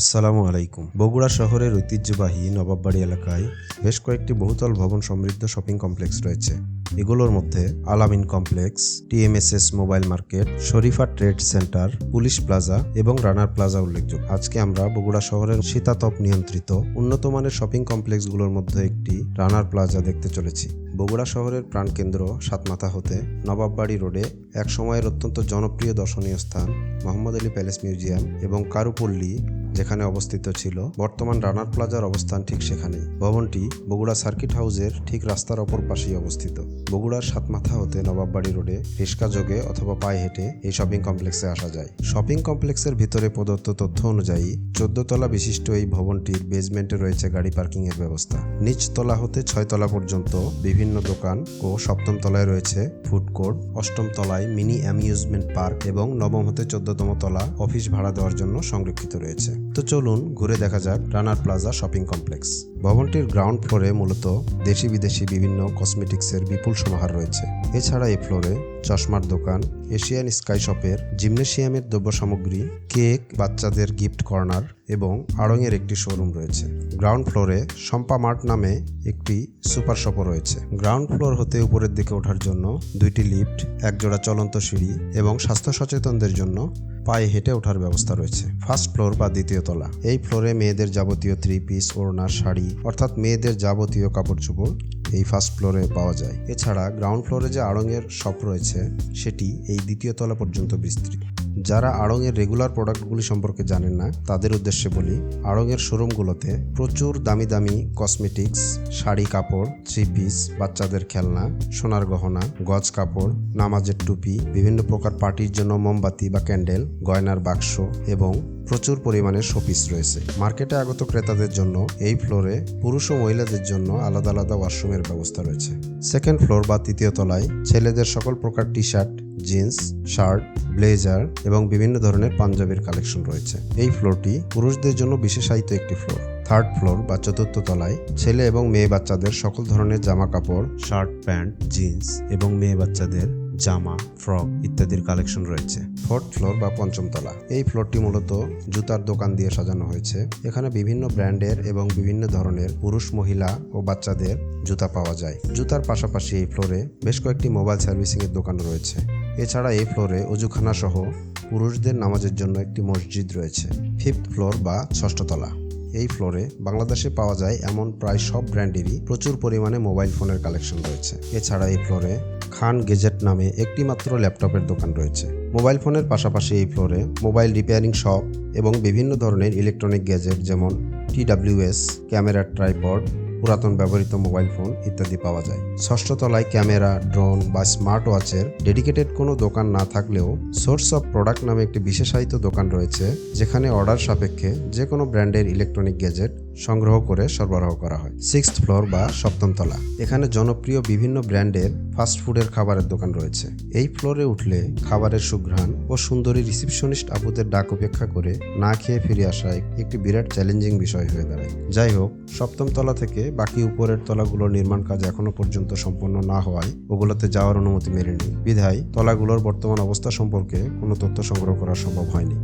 আসসালামু আলাইকুম। বগুড়া শহরের ঐতিহ্যবাহী নবাববাড়ি এলাকায় বেশ কয়েকটি বহুতল ভবন সমৃদ্ধ শপিং কমপ্লেক্স রয়েছে। এগুলোর মধ্যে Alamin complex, TMSS mobile market, Sharifa trade center, police plaza এবং রানার প্লাজা উল্লেখযোগ্য। আজকে আমরা বগুড়া শহরের শীতাতপ নিয়ন্ত্রিত উন্নত মানের শপিং কমপ্লেক্সগুলোর মধ্যে একটি রানার প্লাজা দেখতে চলেছি। বগুড়া শহরের প্রাণকেন্দ্র সাতমাথা হতে নবাববাড়ি রোডে এক সময়ের অত্যন্ত জনপ্রিয় দর্শনীয় স্থান মোহাম্মদ আলী প্যালেস মিউজিয়াম এবং কারুপল্লী যেখানে অবস্থিত ছিল। বর্তমান রানার প্লাজার অবস্থান ঠিক সেখানেই। ভবনটি বগুড়া সার্কিট হাউসের ঠিক রাস্তার অপর পাশেই অবস্থিত। বগুড়ার সাতমাথা হতে নবাববাড়ি রোডে রিক্সা যোগে অথবা পায়ে হেঁটে এই শপিং কমপ্লেক্সে আসা যায়। শপিং কমপ্লেক্সের ভিতরে প্রদত্ত তথ্য অনুযায়ী চোদ্দ তলা বিশিষ্ট এই ভবনটির বেসমেন্টে রয়েছে গাড়ি পার্কিং এর ব্যবস্থা। নিচ তলা হতে ছয় তলা পর্যন্ত বিভিন্ন দোকান ও সপ্তম তলায় রয়েছে ফুড কোর্ট, অষ্টম তলায় মিনি অ্যামিউজমেন্ট পার্ক এবং নবম হতে চোদ্দতম তলা অফিস ভাড়া দেওয়ার জন্য সংরক্ষিত রয়েছে। তো চলুন ঘুরে দেখা যাক রানার প্লাজা শপিং কমপ্লেক্স। ভবনটির গ্রাউন্ড ফ্লোরে মূলত দেশি বিদেশি বিভিন্ন কসমেটিক্সের বিপুল সমাহার রয়েছে। এছাড়া এই ফ্লোরে চশমার দোকান, এশিয়ান স্কাই শপের জিমনেশিয়ামের দ্রব্য সামগ্রী কেক, বাচ্চাদের গিফট কর্নার এবং আড়ংয়ের একটি শোরুম রয়েছে। গ্রাউন্ড ফ্লোরে শম্পা মার্ট নামে একটি সুপার শপও রয়েছে। গ্রাউন্ড ফ্লোর হতে উপরের দিকে ওঠার জন্য দুইটি লিফট, একজোড়া চলন্ত সিঁড়ি এবং স্বাস্থ্য সচেতনদের জন্য পায়ে হেঁটে ওঠার ব্যবস্থা রয়েছে। ফার্স্ট ফ্লোর বা দ্বিতীয় তলা। এই ফ্লোরে মেয়েদের যাবতীয় থ্রি পিস, ওড়না, শাড়ি অর্থাৎ মেয়েদের যাবতীয় কাপড় চোপড় এই ফার্স্ট ফ্লোরে পাওয়া যায়। এছাড়া গ্রাউন্ড ফ্লোরে যে আড়ংয়ের শপ রয়েছে, সেটি এই দ্বিতীয় তলা পর্যন্ত বিস্তৃত। যারা আড়ঙের রেগুলার প্রোডাক্টগুলি সম্পর্কে জানেন না, তাদের উদ্দেশ্যে বলি আড়ংয়ের শোরুমগুলোতে প্রচুর দামি দামি কসমেটিক্স শাড়ি কাপড় থ্রি পিস বাচ্চাদের খেলনা, সোনার গহনা, গজ কাপড়, নামাজের টুপি, বিভিন্ন প্রকার পার্টির জন্য মোমবাতি বা ক্যান্ডেল গয়নার বাক্স এবং প্রচুর পরিমাণে শোপিস রয়েছে। মার্কেটে আগত ক্রেতাদের জন্য এই ফ্লোরে পুরুষ ও মহিলাদের জন্য আলাদা আলাদা ওয়াশরুমের ব্যবস্থা রয়েছে। সেকেন্ড ফ্লোর বা তৃতীয় তলায় ছেলেদের সকল প্রকার T shirt jeans, shirt, blazer এবং বিভিন্ন ধরনের পাঞ্জাবির কালেকশন রয়েছে। এই ফ্লোরটি পুরুষদের জন্য বিশেষায়িত একটি ফ্লোর। থার্ড ফ্লোর বা চতুর্থ তলায় ছেলে এবং মেয়ে বাচ্চাদের সকল ধরনের জামা কাপড় শার্ট, প্যান্ট, জিন্স এবং মেয়ে বাচ্চাদের জামা, ফ্রক ইত্যাদির কালেকশন রয়েছে। ফোর্থ ফ্লোর বা পঞ্চম তলা। এই ফ্লোরটি মূলত জুতার দোকান দিয়ে সাজানো হয়েছে। এখানে বিভিন্ন ব্র্যান্ডের এবং বিভিন্ন ধরনের পুরুষ, মহিলা ও বাচ্চাদের জুতা পাওয়া যায়। জুতার পাশাপাশি এই ফ্লোরে বেশ কয়েকটি মোবাইল সার্ভিসিং এর দোকান রয়েছে। এছাড়া এই ফ্লোরে অজুখানা সহ পুরুষদের নামাজের জন্য একটি মসজিদ রয়েছে। ফিফথ ফ্লোর বা ষষ্ঠ তলা। এই ফ্লোরে বাংলাদেশে পাওয়া যায় এমন প্রায় সব ব্র্যান্ডেরই প্রচুর পরিমাণে মোবাইল ফোনের কালেকশন রয়েছে। এছাড়া এই ফ্লোরে খান গেজেট নামে একটি মাত্র ল্যাপটপের দোকান রয়েছে। মোবাইল ফোনের পাশাপাশি এই ফ্লোরে মোবাইল রিপেয়ারিং শপ এবং বিভিন্ন ধরনের ইলেকট্রনিক গ্যাজেট যেমন টিডাব্লিউএস ক্যামেরার ট্রাইপড, পুরাতন ব্যবহৃত মোবাইল ফোন ইত্যাদি পাওয়া যায়। ষষ্ঠ তলায় ক্যামেরা, ড্রোন বা স্মার্ট ওয়াচের ডেডিকেটেড কোনো দোকান না থাকলেও সোর্স অফ প্রোডাক্ট নামে একটি বিশেষায়িত দোকান রয়েছে, যেখানে অর্ডার সাপেক্ষে যে কোনো ব্র্যান্ডের ইলেকট্রনিক গ্যাজেট সংগ্রহ করে সরবরাহ করা হয়। সিক্স ফ্লোর বা সপ্তম তলা। এখানে জনপ্রিয় বিভিন্ন ব্র্যান্ডের ফাস্ট ফুডের খাবারের দোকান রয়েছে। এই ফ্লোরে উঠলে খাবারের সুঘ্রাণ ও সুন্দরী রিসিপশনিস্ট আপুদের ডাক উপেক্ষা করে না খেয়ে ফিরে আসা একটি বিরাট চ্যালেঞ্জিং বিষয় হয়ে দাঁড়ায়। যাই হোক, সপ্তম তলা থেকে বাকি উপরের তলাগুলোর নির্মাণ কাজ এখনও পর্যন্ত সম্পন্ন না হওয়ায় ওগুলোতে যাওয়ার অনুমতি মেলেনি। বিধায় তলাগুলোর বর্তমান অবস্থা সম্পর্কে কোনো তথ্য সংগ্রহ করা সম্ভব হয়নি।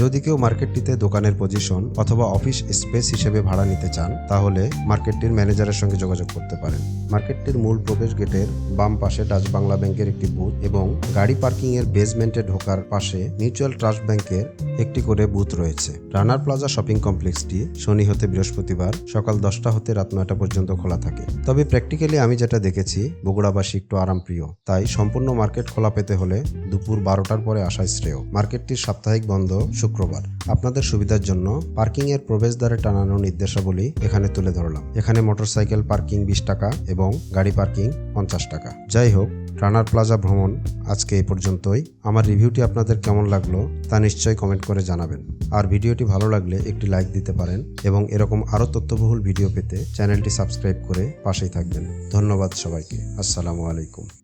যদি কেউ মার্কেটটিতে দোকানের পজিশন অথবা অফিস স্পেস হিসেবে ভাড়া নিতে চান, তাহলে মার্কেটটির ম্যানেজারের সঙ্গে যোগাযোগ করতে পারেন। মার্কেটটির মূল প্রবেশ গেটের বাম পাশে ডাচ বাংলা ব্যাংকের একটি বুথ এবং গাড়ি পার্কিংয়ের বেসমেন্টে ঢোকার পাশে মিউচুয়াল ট্রাস্ট ব্যাংকের একটি করে বুথ রয়েছে। রানার প্লাজা শপিং কমপ্লেক্সটি শনি হতে বৃহস্পতিবার সকাল দশটা হতে রাত নয়টা পর্যন্ত খোলা থাকে। তবে প্র্যাকটিক্যালি আমি যেটা দেখেছি, বগুড়াবাসী একটু আরামপ্রিয়। তাই সম্পূর্ণ মার্কেট খোলা পেতে হলে দুপুর বারোটার পরে আসাই শ্রেয়। মার্কেটটির সাপ্তাহিক বন্ধ শুক্রবার। আপনাদের সুবিধার জন্য পার্কিং এর প্রবেশদ্বারে টানানো নির্দেশাবলী এখানে তুলে ধরলাম। এখানে মোটরসাইকেল পার্কিং বিশ টাকা এবং গাড়ি পার্কিং পঞ্চাশ টাকা। যাই হোক রানার প্লাজা ভ্রমণ আজকে এই পর্যন্তই। আমার রিভিউটি আপনাদের কেমন লাগল তা নিশ্চয়ই কমেন্ট করে জানাবেন। আর ভিডিওটি ভালো লাগলে একটি লাইক দিতে পারেন এবং এরকম আরও তথ্যবহুল ভিডিও পেতে চ্যানেলটি সাবস্ক্রাইব করে পাশেই থাকবেন। ধন্যবাদ সবাইকে। আসসালামু আলাইকুম।